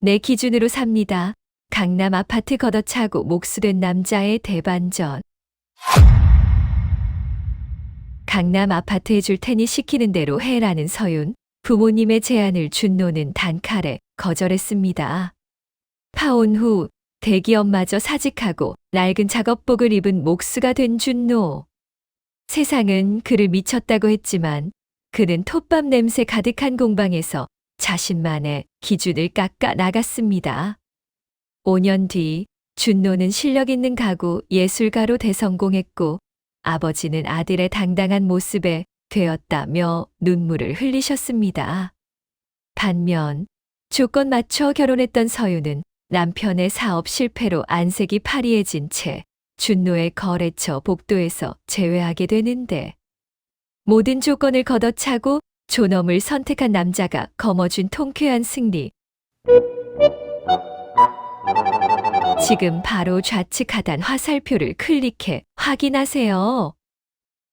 내 기준으로 삽니다. 강남 아파트 걷어차고 목수된 남자의 대반전. 강남 아파트 해줄 테니 시키는 대로 해라는 서윤. 부모님의 제안을 준노는 단칼에 거절했습니다. 파혼 후 대기업마저 사직하고 낡은 작업복을 입은 목수가 된 준노. 세상은 그를 미쳤다고 했지만 그는 톱밥 냄새 가득한 공방에서 자신만의 기준을 깎아 나갔습니다. 5년 뒤 준노는 실력 있는 가구 예술가로 대성공했고 아버지는 아들의 당당한 모습에 되었다며 눈물을 흘리셨습니다. 반면 조건 맞춰 결혼했던 서유는 남편의 사업 실패로 안색이 파리해진 채 준노의 거래처 복도에서 제외하게 되는데 모든 조건을 걷어차고 존엄을 선택한 남자가 거머쥔 통쾌한 승리. 지금 바로 좌측 하단 화살표를 클릭해 확인하세요.